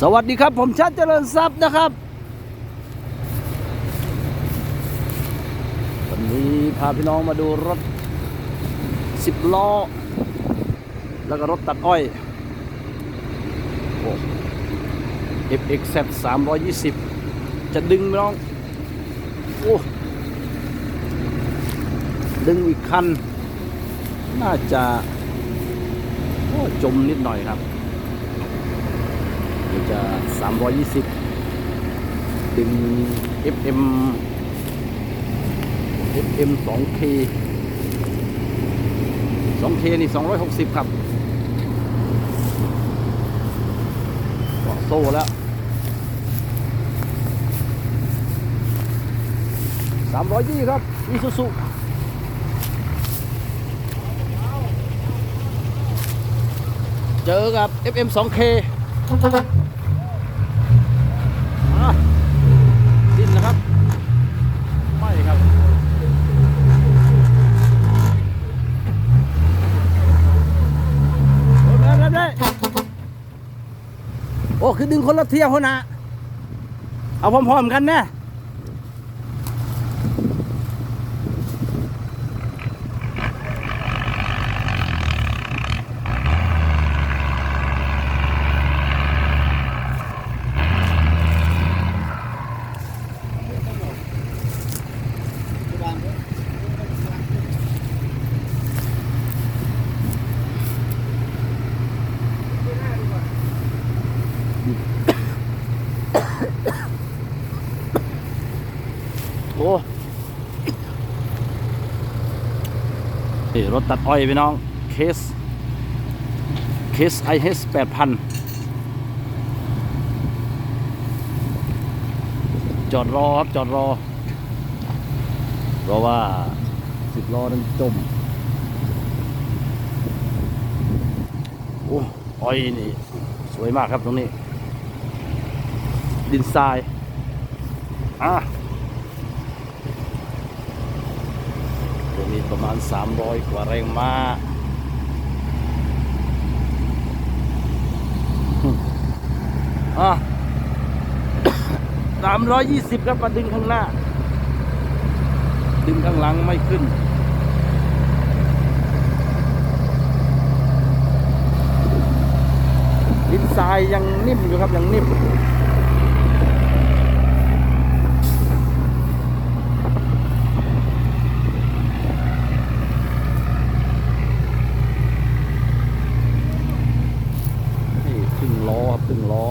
สวัสดีครับ ผมชัดเจริญทรัพย์นะครับ วันนี้พาพี่น้องมาดูรถ 10 ล้อ แล้วก็รถตัดอ้อยโอ้ FXZ 320 จะดึงพี่น้อง โอ้ ดึงอีกคัน น่าจะโอ้จมนิดหน่อยครับ เดี๋ยวจะ 320 ดึง FM FM 2K 2K นี่ 260 ครับก็โซ่แล้ว 320 ครับอีซูซูเจอกับ FM 2K อะดิ้นนะครับ ไม่ครับ โอ้ได้ได้ได้ โอ้คือดึงคนละเที่ยวคนนะเอาพร้อมๆกันนะโอ้นี่ รถตัดอ้อยพี่น้องเคสเคสไอเฮสแปดพันจอดรอครับจอดรอ เพราะว่าสิบล้อนั้นจมโอ้อ้อยนี่ สวยมากครับตรงนี้ ดินทราย อะ ตัวนี้ ประมาณ 300 กว่าแรงมา้าอะ320ครับมาดึงข้างหน้า ดึงข้างหลังไม่ขึ้น ดินทรายยังนิ่มอยู่ครับ ยังนิ่ม นี่ครึ่งล้อ ครึ่งล้อ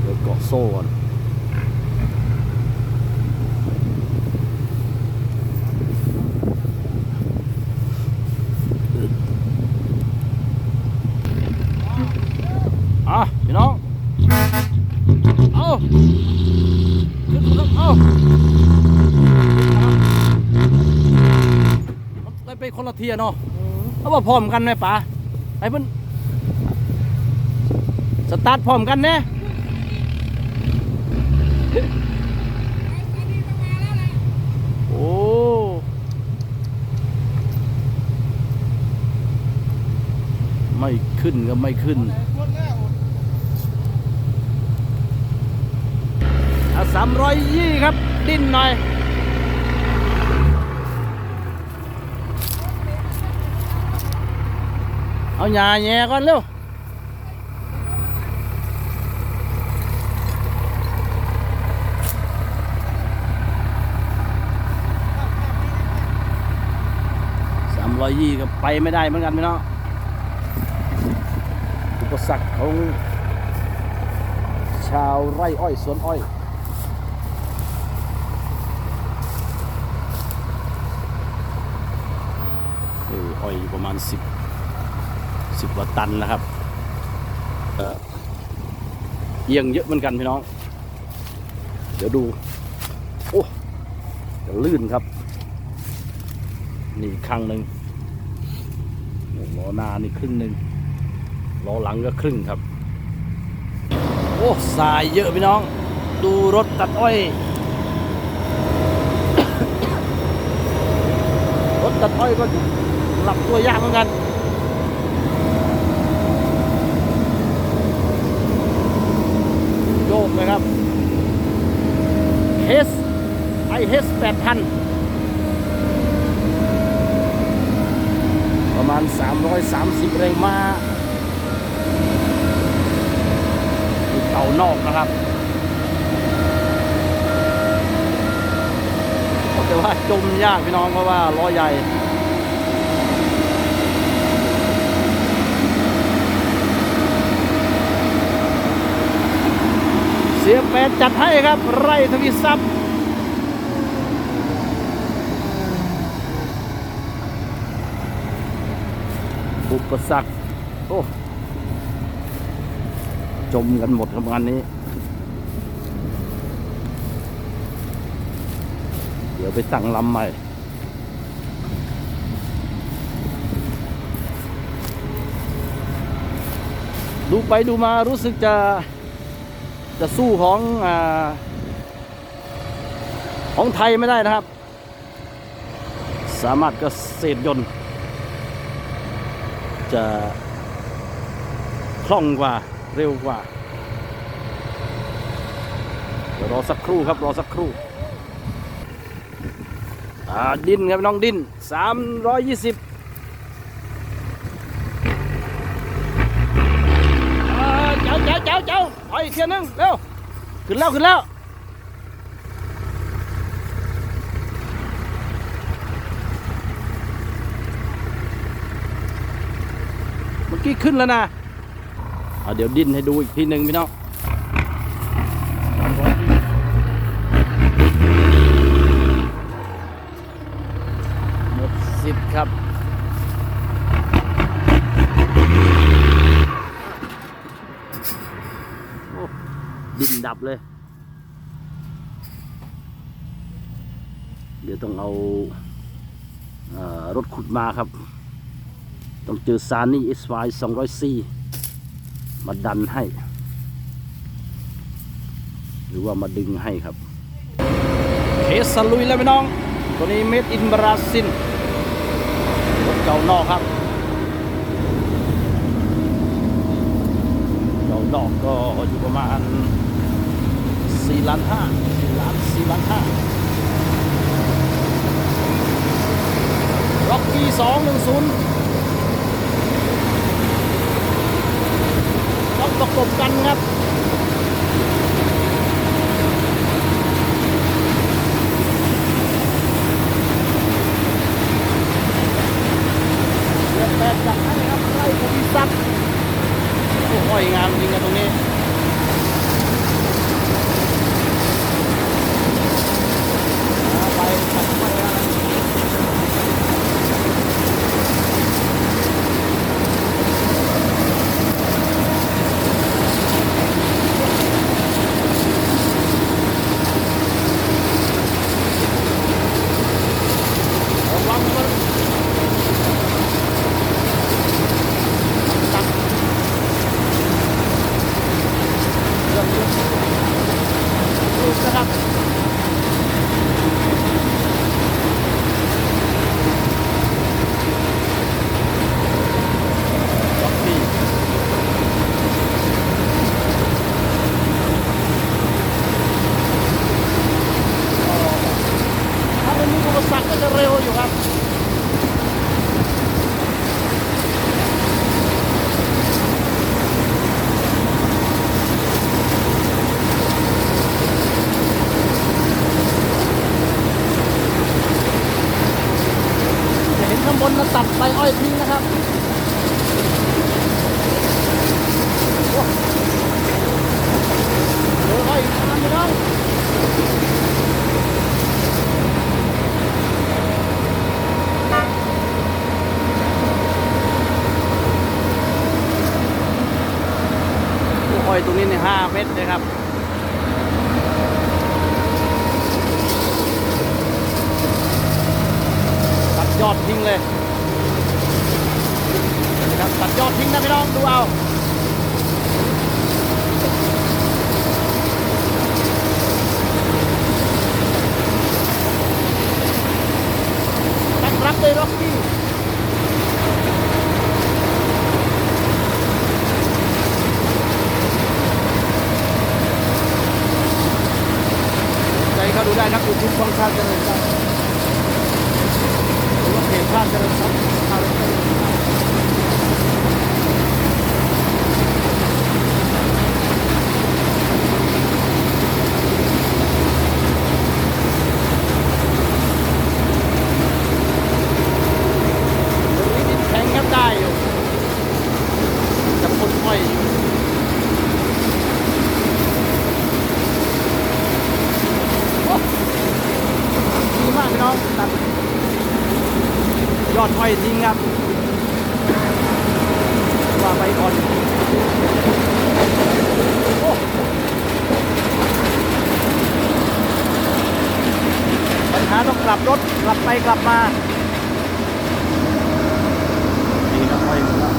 เดี๋ยวเกาะโซ่ก่อนอะพี่น้อง เอาขึ้นมาครับเอามันไปคนละเทียเนาะเอาว่าพร้อมกันไหมป๋า ไอ้เพิ่นสตาร์ทพร้อมกันแน่โอ้ไม่ขึ้นก็ไม่ขึ้นอะสามร้อยยี่ครับ ดิ้นหน่อย เอาหญ้าแย่ก่อนเร็วสามร้อยยี่ก็ไปไม่ได้เหมือนกันพี่น้องอุปสรรคของชาวไร่อ้อยสวนอ้อยเอออ้อยอยู่ประมาณสิบ สิบกว่าตันนะครับเอียงเยอะเหมือนกันพี่น้อง เดี๋ยวดู โอ้เดี๋ยวลื่นครับ นี่ครั้งหนึ่งล้อหน้านี่ครึ่งหนึ่งล้อหลังก็ครึ่งครับ โอ้สายเยอะพี่น้อง ดูรถตัดอ้อย รถตัดอ้อยก็หลับตัวยากเหมือนกัน นะครับ H i H 8,000 ประมาณ 330 แรงม้าเต่านอกนะครับเขาจะว่าจมยากพี่น้องเพราะว่าล้อใหญ่ เสียแปดจัดให้ครับ ไร่ทวีทรัพย์อุปสรรคโอ้จมกันหมดครับงานนี้ เดี๋ยวไปตั้งลำใหม่ดูไปดูมารู้สึกจะ จะสู้ของอของไทยไม่ได้นะครับ สามารถเกษตรยนต์ จะคล่องกว่าเร็วกว่า เดี๋ยวรอสักครู่ครับ รอสักครู่ดินครับน้องดิน 320อ่าเจ้าเจ้าเจ้าเจ้า ไปอีกเทียนึงเร็วขึ้นแล้วขึ้นแล้วเมื่อกี้ขึ้นแล้วนะเอาเดี๋ยวดินให้ดูอีกทีหนึ่งพี่น้องหมดสิทธิ์ครับ ดินดับเลย เดี๋ยวต้องเอาเออรถขุดมาครับ ต้องเจอซานี่เอสไฟสองร้อยซีมาดันให้ หรือว่ามาดึงให้ครับเคสลุยแล้วพี่น้อง ตัวนี้เม็ดอินบราซิลรถเก่านอกครับ เก่านอกก็อยู่ประมาณ4ล้านห้า4ล้าน4ล้านห้าล็อกกี้สองหนึ่งศูนย์ต้องประกบกันครับเลือกแปดจัดให้ครับไล่ภูมิทรัพย์โอ้โหงามจริงกันตรงนี้อ่าไปตัดไปแล้ว ระวังมันตักเรื่องเรื่องลูกนะครับล็อกนี่ถ้ามันมีอุปสรรคก็จะ เร็วอยู่ครับ จะเห็นข้างบนนะตัดใบอ้อยทิ้งนะครับโอ้เจออ้อยทานไปแล้วโอ้อ้อยตรงนี้เนี่ยห้าเมตรเลยครับ ตัดยอดทิ้งเลยนะครับ ตัดยอดทิ้งนะพี่น้องดูเอาตั้งรับเลยร็อกกี้ใจเขาดูได้ครับยูทูบช่องชาติเจริญทรัพย์หรือว่าเพจชาติเจริญทรัพย์คาแรคเตอร์ตรงนี้ดินแข็งครับได้อยู่จะพ่นอ้อยอยู่ โอ้ดีมากพี่น้องตัดย อดอ้อยทิ้งครับว่าไปก่อนปัญหาต้องกลับรถกลับไปกลับมานี่ครับอ้อยหมดแล้ว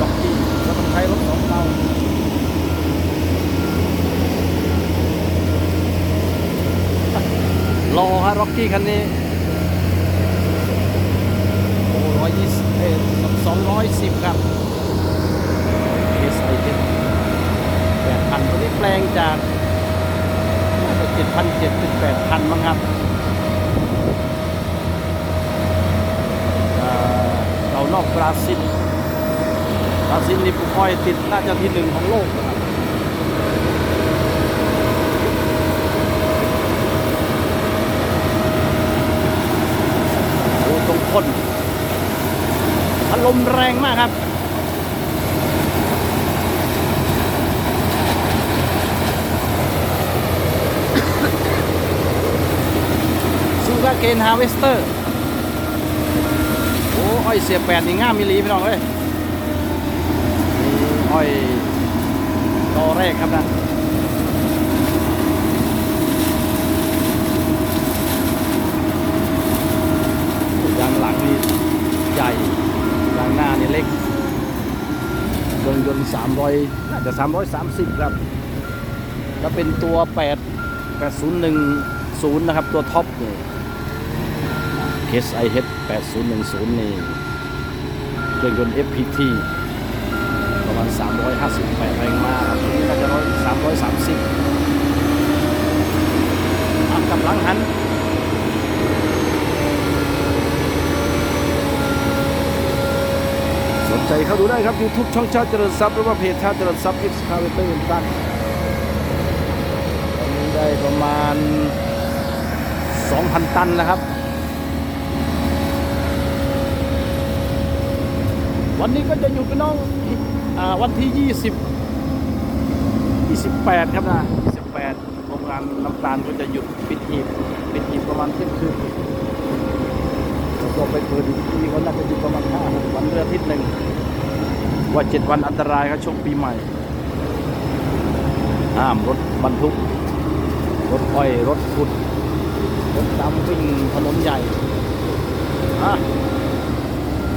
ล็อกกี้ก็ต้องใช้รถสองเตารอฮะร็อกกี้คันนี้ โอ้ร้อยยี่สิบเอ็ดสองร้อยสิบครับเอสไอเแปดพันตัวนี้แปลงจากเจ็ดพันเจ็ดถึงแปดพันมั้งครับอ่าเก่า นอกบราซิลบราซิลนี่ปลูกอ้อยติดน่าจะที่หนึ่งของโลกนะครับโอ้ตรงคนอารมณ์แรงมากครับซูกาเกนฮาเวสเตอร์ อ้อยเสียแปดนี่ง่ามมิลีพี่น้องเอ้ยนี่อ้อยตอแรกครับนะยางหลังนี่ใหญ่ยางหน้านี่เล็กเครื่องยนต์300น่าจะ330ครับแล้วเป็นตัว8 8010นนย์หนึ่งย์นะครับ ตัวท็อปเนี่ย เคสไอเฮด8010นี่เครื่องยนต์ FPT ประมาณ 358แรงม้าครับตัวนี้น่าจะร้อย330อัพกับหลังหันสนใจเข้าดูได้ครับ YouTube ช่องชาติเจริญทรัพย์หรือว่าเพจชาติเจริญทรัพย์ Excavator ตั้งตอนนี้ได้ประมาณ 2,000 ตันแล้วครับ วันนี้ก็จะอยู่กับน้องอาวันที่ 20 28 ครับนะ28โรงงานน้ำตาลก็จะหยุดปิดหีบปิดหีบประมาณเที่ยงคืนแล้วก็ไปเปิดอีกทีก็น่าจะอยู่ประมาณห้าหกวันเรืออาทิตย์หนึ่งว่าเจ็ดวันอันตรายครับช่วงปีใหม่ห้ามรถบรรทุก รถอ้อยรถขุดรถดำวิ่งถนนใหญ่อะ